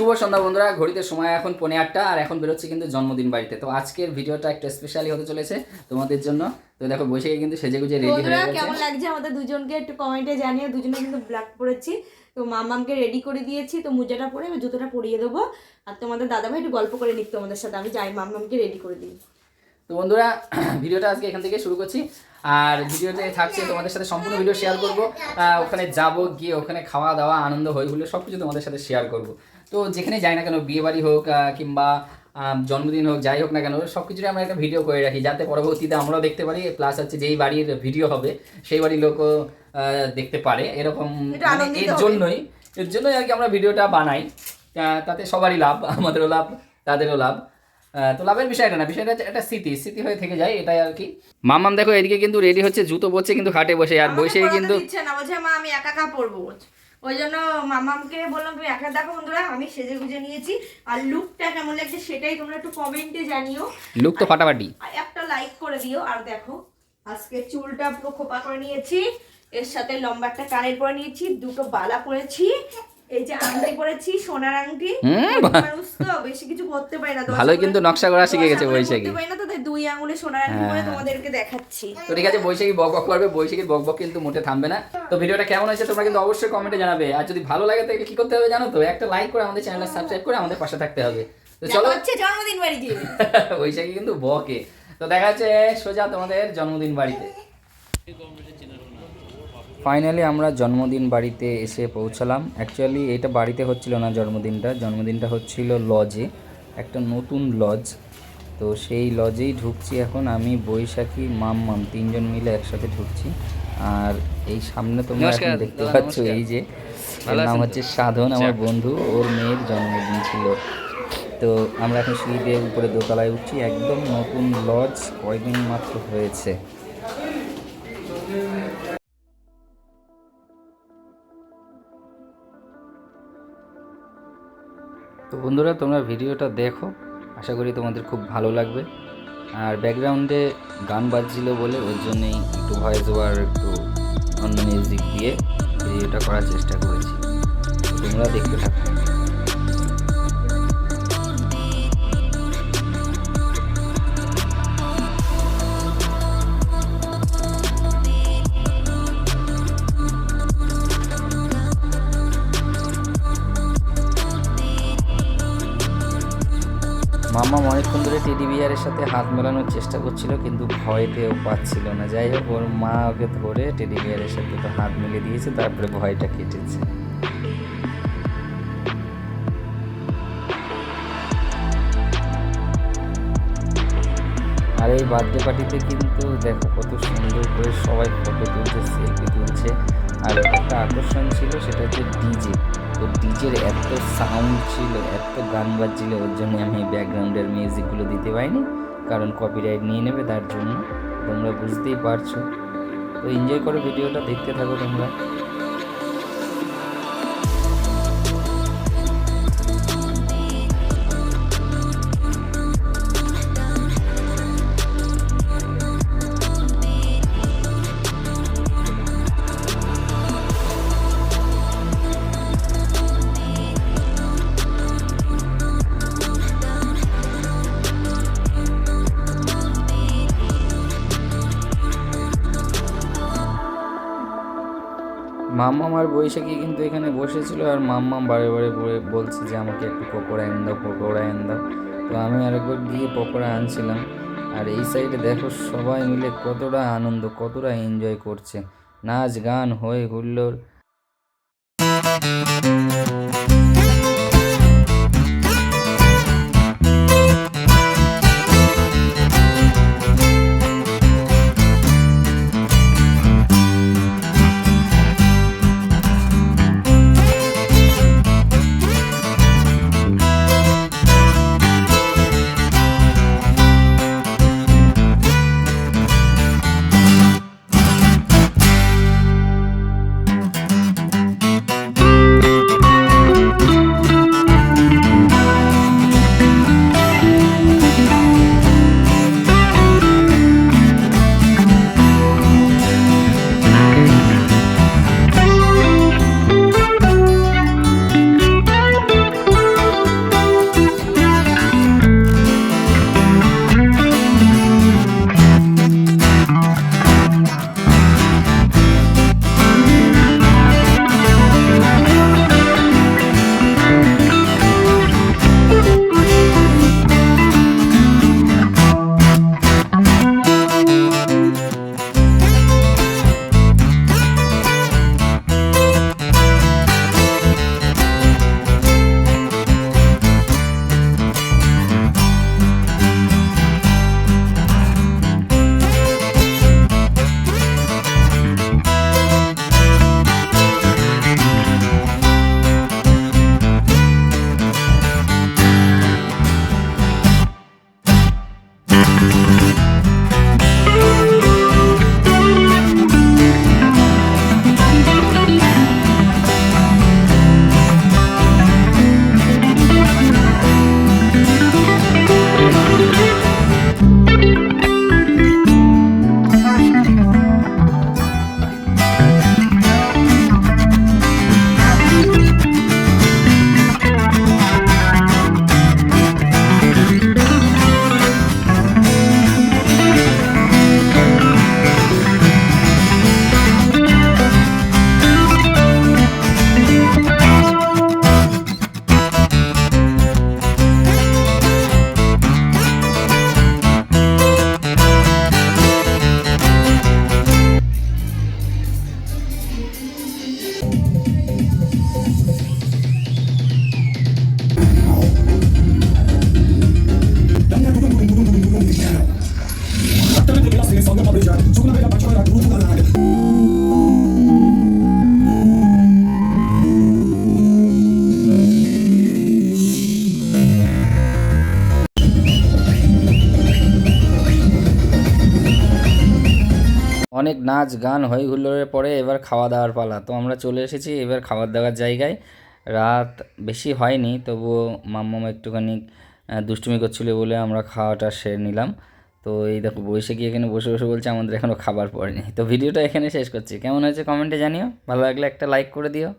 শুভ সন্ধ্যা বন্ধুরা ঘড়িতে সময় এখন পৌনে আটটা আর এখন বেরোচ্ছে কিন্তু জন্মদিন বাড়িতে। তো আজকের ভিডিওটা একটু স্পেশালি হতে চলেছে তোমাদের জন্য। তো দেখো বসে কিন্তু সেজে গুজে রেডি হয়ে কেমন লাগছে আমাদের দুজনকে একটু কমেন্টে জানিয়ে দুজনে কিন্তু ব্ল্যাক পরেছি। তো মামামকে রেডি করে দিয়েছি। তো মোজাটা পরে আমি জুতোটা পরিয়ে দেবো। আর তোমাদের দাদাভাই একটু গল্প করে নিক তোমাদের সাথে। আমি যাই মামামকে রেডি করে দিই। তো বন্ধুরা ভিডিওটা আজকে এখান থেকে শুরু করছি। আর ভিডিওতে থাকছে তোমাদের সাথে সম্পূর্ণ ভিডিও শেয়ার করব। ওখানে যাব গিয়ে ওখানে খাওয়া দাওয়া আনন্দ হই হলে সব কিছু তোমাদের সাথে শেয়ার করব। তো যেখানে যাই না কেন বিয়ে বাড়ি হোক কিংবা জন্মদিন হোক যাই হোক না কেন সব কিছুরই আমরা একটা ভিডিও করে রাখি যাতে পরবর্তীতে আমরাও দেখতে পারি প্লাস হচ্ছে যেই বাড়ির ভিডিও হবে সেই বাড়ির লোকও দেখতে পারে এরকম মানে এর জন্যই এর জন্যই আর কি আমরা ভিডিওটা বানাই। তাতে সবারই লাভ আমাদেরও লাভ তাদেরও লাভ। তো লাভের বিষয়টা না বিষয়টা হচ্ছে একটা স্মৃতি স্মৃতি হয়ে থেকে যায় এটাই আর কি। মামাম দেখো এদিকে কিন্তু রেডি হচ্ছে জুতো পরছে কিন্তু খাটে বসে আর বসে কিন্তু দিচ্ছে না বলছে মা আমি একা একা পরবো ওই জন্য মামামকে বললাম তুমি একা দেখো বন্ধুরা আমি সেজে গুজে নিয়েছি আর লুকটা কেমন লাগছে সেটাই তোমরা একটু কমেন্টে জানিও। লুক তো ফাটাফাটি। আর একটা লাইক করে দিও আর দেখো আজকে চুলটা পুরো খোপা করে নিয়েছি এর সাথে লম্বা একটা কানের পরে নিয়েছি দুটো বালা পরেছি এই যে আংটি পরেছি সোনার আংটি। মানুষ তো বেশি কিছু করতে পারি না ভালোই কিন্তু নকশা করা শিখে গেছে বৈশাখী। করতে পারি না তো দুই আঙুলে সোনার আংটি পরে হ্যাঁ। তোমাদেরকে দেখাচ্ছি। তো ঠিক আছে বৈশাখী বক বক করবে বৈশাখীর বক বক কিন্তু মোটে থামবে না। তো ভিডিওটা কেমন হয়েছে তোমরা কিন্তু অবশ্যই কমেন্টে জানাবে। আর যদি ভালো লাগে তাহলে কি করতে হবে জানো তো? একটা লাইক করে আমাদের চ্যানেলটা সাবস্ক্রাইব করে আমাদের পাশে থাকতে হবে। তো চলো। হচ্ছে জন্মদিন বাড়িতে। বৈশাখী কিন্তু বকে। তো দেখা যাচ্ছে সোজা তোমাদের জন্মদিন বাড়িতে। ফাইনালি আমরা জন্মদিন বাড়িতে এসে পৌঁছালাম। অ্যাকচুয়ালি এটা বাড়িতে হচ্ছিল না জন্মদিনটা। জন্মদিনটা হচ্ছিল লজে একটা নতুন লজ তো সেই লজেই ঢুকছি এখন আমি বৈশাখী মাম মাম তিনজন মিলে একসাথে ঢুকছি। আর এই সামনে তোমরা এখন দেখতে পাচ্ছ এই যে নাম হচ্ছে সাধন আমার বন্ধু ওর মেয়ের জন্মদিন ছিল। তো আমরা এখন সিঁড়ি দিয়ে উপরে দোতলায় উঠছি একদম নতুন লজ কয়দিন মাত্র হয়েছে? তো বন্ধুরা, তোমরা ভিডিওটা দেখো। আশা করি তোমাদের খুব ভালো লাগবে। আর ব্যাকগ্রাউন্ডে গান বাজছিল বলে ওই জন্যেই একটু ভয়েস ওভার একটু অন্য মিউজিক দিয়ে ভিডিওটা করার চেষ্টা করেছি। তোমরা দেখতে থাকো। মামা অনেকক্ষণ ধরে টেডি বিয়ারের সাথে হাত মেলানোর চেষ্টা করছিল, কিন্তু ভয়তে ও পাচ্ছিল না। যাই হোক, ওর মা ওকে ধরে টেডি বিয়ারের সাথে তো হাত মিলে দিয়েছে, তারপরে ভয়টা কেটেছে। আর এই বার্থডে পার্টিতে কিন্তু দেখো কত সুন্দর করে সবাই ফটো তুলছে সেলফি তুলছে। আর একটা আকর্ষণ ছিল, সেটা হচ্ছে ডিজে তো ডিজের এত সাউন্ড ছিল, এত গান বাজছিল, ওর জন্য আমি ব্যাকগ্রাউন্ডের মিউজিকগুলো দিতে পারিনি। কারণ কপিরাইট নিয়ে নেবে তার জন্য। তোমরা বুঝতেই পারছ। তো এনজয় করো ভিডিওটা দেখতে থাকো তোমরা। মাম্মাম আর বৈশাখী কিন্তু এখানে বসেছিল আর মাম্মাম বারে বারে বলে- বলছে যে, আমাকে একটু পকোড়া এনে দাও, পকোড়া এনে দাও। তো আমি আরেকবার গিয়ে পকোড়া আনছিলাম। আর এই সাইডে দেখো সবাই মিলে কতটা আনন্দ, কতটা এনজয় করছে। নাচ গান হয়ে হুল্লোড়। অনেক নাচ গান হই হুল্লোড়ের পরে এবার খাওয়া দাওয়ার পালা। তো আমরা চলে এসেছি এবার খাবার দাওয়ার জায়গায়। রাত বেশি হয়নি, তবুও মাম্মাম একটুখানি দুষ্টুমি করছিল বলে আমরা খাওয়াটা সেরে নিলাম। তো এই দেখো গিয়ে এখানে বসে বসে বলছে, আমাদের এখনও খাবার পড়েনি। তো ভিডিওটা এখানে শেষ করছি। কেমন হয়েছে কমেন্টে জানিও। ভালো লাগলে একটা লাইক করে দিও।